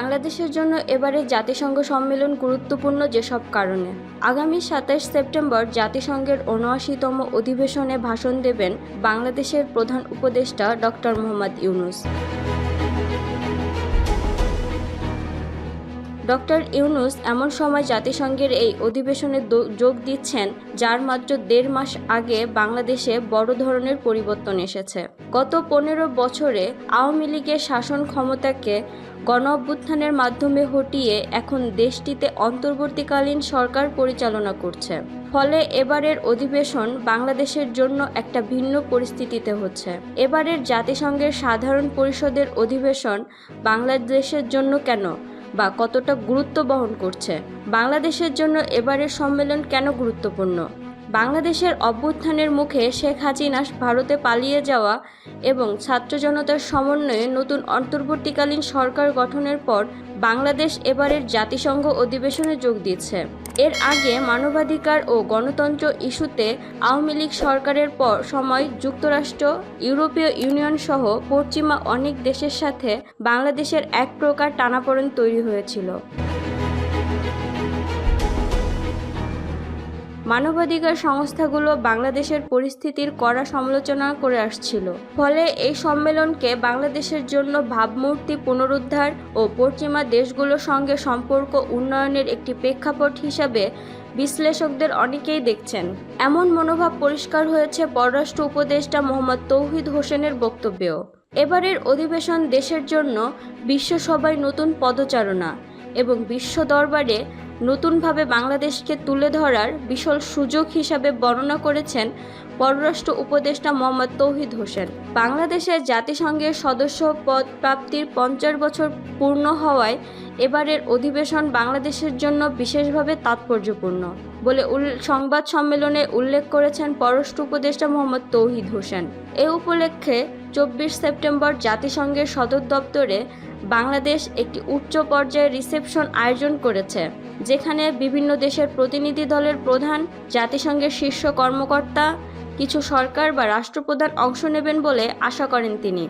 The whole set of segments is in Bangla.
বাংলাদেশের জন্য এবারে জাতিসংঘ সম্মেলন গুরুত্বপূর্ণ যেসব কারণে। আগামী সাতাশ সেপ্টেম্বর জাতিসংঘের উনআশিতম অধিবেশনে ভাষণ দেবেন বাংলাদেশের প্রধান উপদেষ্টা ডক্টর মোহাম্মদ ইউনুস। ডক্টর ইউনুস এমন সময় জাতিসংঘের এই অধিবেশনে যোগ দিচ্ছেন, যার মাত্র দেড় মাস আগে বাংলাদেশে বড় ধরনের পরিবর্তন এসেছে। গত পনেরো বছরে আওয়ামী লীগের শাসন ক্ষমতাকে গণ অভ্যুত্থানের মাধ্যমে হটিয়ে এখন দেশটিতে অন্তর্বর্তীকালীন সরকার পরিচালনা করছে। ফলে এবারের অধিবেশন বাংলাদেশের জন্য একটা ভিন্ন পরিস্থিতিতে হচ্ছে। এবারের জাতিসংঘের সাধারণ পরিষদের অধিবেশন বাংলাদেশের জন্য কেন? বা কতটা গুরুত্ব বহন করছে। বাংলাদেশের জন্য এবারের সম্মেলন কেন গুরুত্বপূর্ণ? বাংলাদেশের অভ্যুত্থানের মুখে শেখ হাসিনা ভারতে পালিয়ে যাওয়া এবং ছাত্র জনতার সমন্বয়ে নতুন অন্তর্বর্তীকালীন সরকার গঠনের পর বাংলাদেশ এবারের জাতিসংঘ অধিবেশনে যোগ দিচ্ছে। এর আগে মানবাধিকার ও গণতন্ত্র ইস্যুতে আওয়ামী লীগ সরকারের পর সময় যুক্তরাষ্ট্র, ইউরোপীয় ইউনিয়ন সহ পশ্চিমা অনেক দেশের সাথে বাংলাদেশের এক প্রকার টানাপোড়েন তৈরি হয়েছিল। মানবাধিকার সংস্থাগুলো বাংলাদেশের পরিস্থিতির কড়া সমালোচনা করে আসছিল। ফলে এই সম্মেলনকে বাংলাদেশের জন্য ভাবমূর্তি পুনরুদ্ধার ও পশ্চিমা দেশগুলোর সঙ্গে সম্পর্ক উন্নয়নের একটি প্রেক্ষাপট হিসাবে বিশ্লেষকদের অনেকেই দেখছেন। এমন মনোভাব পরিষ্কার হয়েছে পররাষ্ট্র উপদেষ্টা মোহাম্মদ তৌহিদ হোসেনের বক্তব্যেও। এবারের অধিবেশন দেশের জন্য বিশ্বসভায় নতুন পদচারণা। এবং বিশ্ব দরবারে নতুনভাবে বাংলাদেশকে তুলে ধরার বিশাল সুযোগ হিসাবে বর্ণনা করেছেন পররাষ্ট্র উপদেষ্টা মোহাম্মদ তৌহিদ হোসেন। বাংলাদেশের জাতিসংঘের সদস্য পদ প্রাপ্তির পঞ্চাশ বছর পূর্ণ হওয়ায় এবারের অধিবেশন বাংলাদেশের জন্য বিশেষভাবে তাৎপর্যপূর্ণ বলে সংবাদ সম্মেলনে উল্লেখ করেছেন পররাষ্ট্র উপদেষ্টা মোহাম্মদ তৌহিদ হোসেন। এ উপলক্ষে চব্বিশ সেপ্টেম্বর জাতিসংঘের সদর দপ্তরে বাংলাদেশ একটি উচ্চ পর্যায়ের রিসেপশন আয়োজন করেছে, যেখানে বিভিন্ন দেশের প্রতিনিধি দলের প্রধান, জাতিসংঘের শীর্ষ কর্মকর্তা, কিছু সরকার বা রাষ্ট্রপ্রধান অংশ নেবেন বলে আশা করেন তিনি।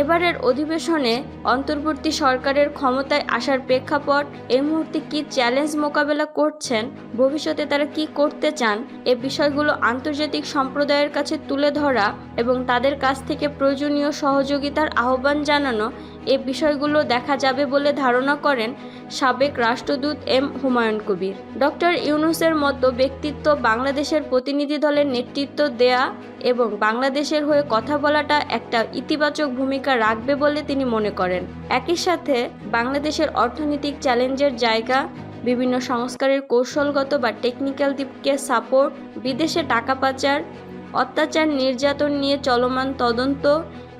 এবারের অধিবেশনে অন্তর্বর্তী সরকারের ক্ষমতায় আসার প্রেক্ষাপট এই মুহূর্তে কি চ্যালেঞ্জ মোকাবেলা করছেন, ভবিষ্যতে তারা কি করতে চান, এ বিষয়গুলো আন্তর্জাতিক সম্প্রদায়ের কাছে তুলে ধরা এবং তাদের কাছ থেকে প্রয়োজনীয় সহযোগিতার আহ্বান জানানো এ বিষয়গুলো দেখা যাবে বলে ধারণা করেন সাবেক রাষ্ট্রদূত এম হুমায়ুন কবির। ডক্টর ইউনুসের মতো ব্যক্তিত্ব বাংলাদেশের প্রতিনিধি দলের নেতৃত্ব দেয়া এবং বাংলাদেশের হয়ে কথা বলাটা একটা ইতিবাচক ভূমিকা রাখবে বলে তিনি মনে করেন। একই সাথে বাংলাদেশের অর্থনৈতিক চ্যালেঞ্জের জায়গা, বিভিন্ন সংস্কারের কৌশলগত বা টেকনিক্যাল দিককে সাপোর্ট, বিদেশে টাকা পাচার, অত্যাচার, নির্যাতন নিয়ে চলমান তদন্ত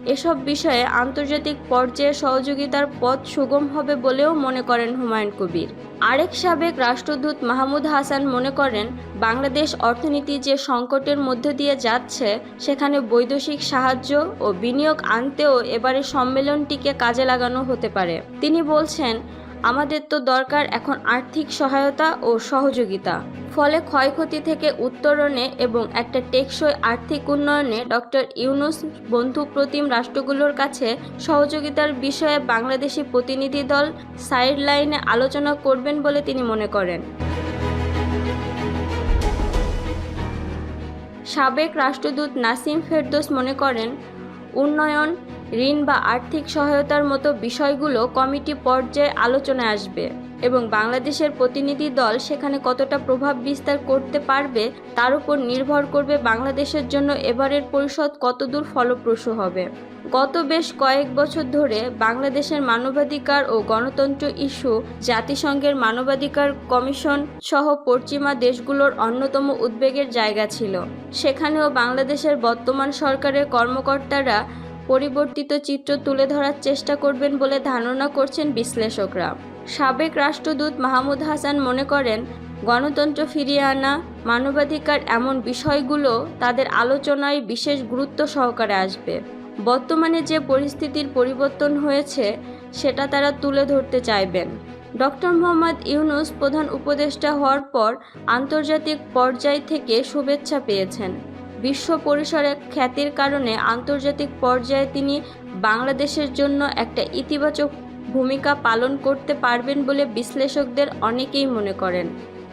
এসব বিষয়ে আন্তর্জাতিক পর্যায়ে সহযোগিতার পথ সুগম হবে বলেও মনে করেন হুমায়ুন কবির। আরেক সাবেক রাষ্ট্রদূত মাহমুদ হাসান মনে করেন, বাংলাদেশ অর্থনীতি যে সংকটের মধ্য দিয়ে যাচ্ছে, সেখানে বৈদেশিক সাহায্য ও বিনিয়োগ আনতেও এবারে সম্মেলনটিকে কাজে লাগানো হতে পারে। তিনি বলছেন আমাদের তো দরকার এখন আর্থিক সহায়তা ও সহযোগিতা। ফলে ক্ষয়ক্ষতি থেকে উত্তরণে এবং একটা টেকসই আর্থিক উন্নয়নে ডক্টর ইউনুস বন্ধু প্রতিম রাষ্ট্রগুলোর কাছে সহযোগিতার বিষয়ে বাংলাদেশি প্রতিনিধি দল সাইড লাইনে আলোচনা করবেন বলে তিনি মনে করেন। সাবেক রাষ্ট্রদূত নাসিম ফেরদোস মনে করেন, উন্নয়ন ঋণ বা আর্থিক সহায়তার মতো বিষয়গুলো কমিটি পর্যায়ে আলোচনায় আসবে এবং বাংলাদেশের প্রতিনিধি দল সেখানে কতটা প্রভাব বিস্তার করতে পারবে তার উপর নির্ভর করবে বাংলাদেশের জন্য এবারের পরিষদ কতদূর ফলপ্রসূ হবে। গত বেশ কয়েক বছর ধরে বাংলাদেশের মানবাধিকার ও গণতন্ত্র ইস্যু, জাতিসংঘের মানবাধিকার কমিশন সহ পশ্চিমা দেশগুলোর অন্যতম উদ্বেগের জায়গা ছিল। সেখানেও বাংলাদেশের বর্তমান সরকারের কর্মকর্তারা পরিবর্তিত চিত্র তুলে ধরার চেষ্টা করবেন বলে ধারণা করছেন বিশ্লেষকরা। সাবেক রাষ্ট্রদূত মাহমুদ হাসান মনে করেন, গণতন্ত্র ফিরিয়ে আনা মানবাধিকার এমন বিষয়গুলো তাদের আলোচনায় বিশেষ গুরুত্ব সহকারে আসবে। বর্তমানে যে পরিস্থিতির পরিবর্তন হয়েছে, সেটা তারা তুলে ধরতে চাইবেন। ডক্টর মোহাম্মদ ইউনুস প্রধান উপদেষ্টা হওয়ার পর আন্তর্জাতিক পর্যায় থেকে শুভেচ্ছা পেয়েছেন। বিশ্ব পরিসরে খ্যাতির কারণে আন্তর্জাতিক পর্যায়ে তিনি বাংলাদেশের জন্য একটা ইতিবাচক ভূমিকা পালন করতে পারবেন বলে বিশ্লেষকদের অনেকেই মনে করেন।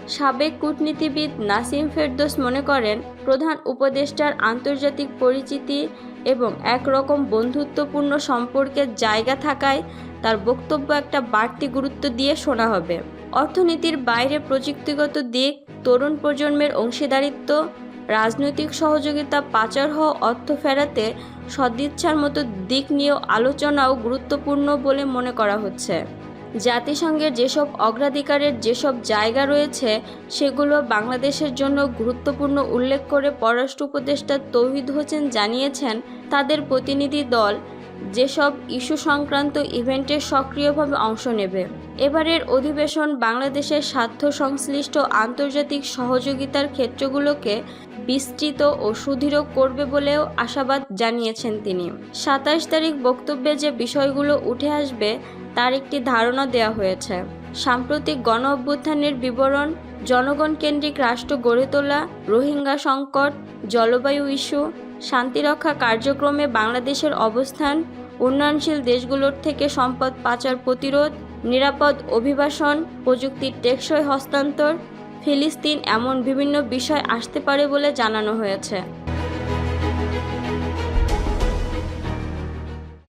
সাবেক কূটনীতিবিদ নাসিম ফেরদোস মনে করেন, প্রধান উপদেষ্টার আন্তর্জাতিক পরিচিতি এবং একরকম বন্ধুত্বপূর্ণ সম্পর্কের জায়গা থাকায় তার বক্তব্য একটা বাড়তি গুরুত্ব দিয়ে শোনা হবে। অর্থনীতির বাইরে প্রযুক্তিগত দিক, তরুণ প্রজন্মের অংশীদারিত্ব রাজনৈতিক সহযোগিতা, পাচার হওয়া, অর্থ ফেরাতে সদিচ্ছার মতো দিক নিয়েও আলোচনাও গুরুত্বপূর্ণ বলে মনে করা হচ্ছে। জাতিসংঘের যেসব অগ্রাধিকারের যেসব জায়গা রয়েছে, সেগুলো বাংলাদেশের জন্য গুরুত্বপূর্ণ উল্লেখ করে পররাষ্ট্র উপদেষ্টা তৌহিদ হোসেন জানিয়েছেন, তাদের প্রতিনিধি দল যেসব ইস্যু সংক্রান্ত ইভেন্টে সক্রিয়ভাবে অংশ নেবে। এবারের অধিবেশন বাংলাদেশের স্বার্থ সংশ্লিষ্ট আন্তর্জাতিক সহযোগিতার ক্ষেত্রগুলোকে বিস্তৃত ও সুদৃঢ় করবে বলেও আশাবাদ জানিয়েছেন তিনি। সাতাশ তারিখ বক্তব্যে যে বিষয়গুলো উঠে আসবে, তার একটি ধারণা দেওয়া হয়েছে। সাম্প্রতিক গণ অভ্যুত্থানের বিবরণ, জনগণ কেন্দ্রিক রাষ্ট্র গড়ে তোলা, রোহিঙ্গা সংকট, জলবায়ু ইস্যু শান্তিরক্ষা কার্যক্রমে বাংলাদেশের অবস্থান, উন্নয়নশীল দেশগুলোর থেকে সম্পদ পাচার প্রতিরোধ, নিরাপদ অভিবাসন, প্রযুক্তির টেকসই হস্তান্তর, ফিলিস্তিন এমন বিভিন্ন বিষয় আসতে পারে বলে জানানো হয়েছে।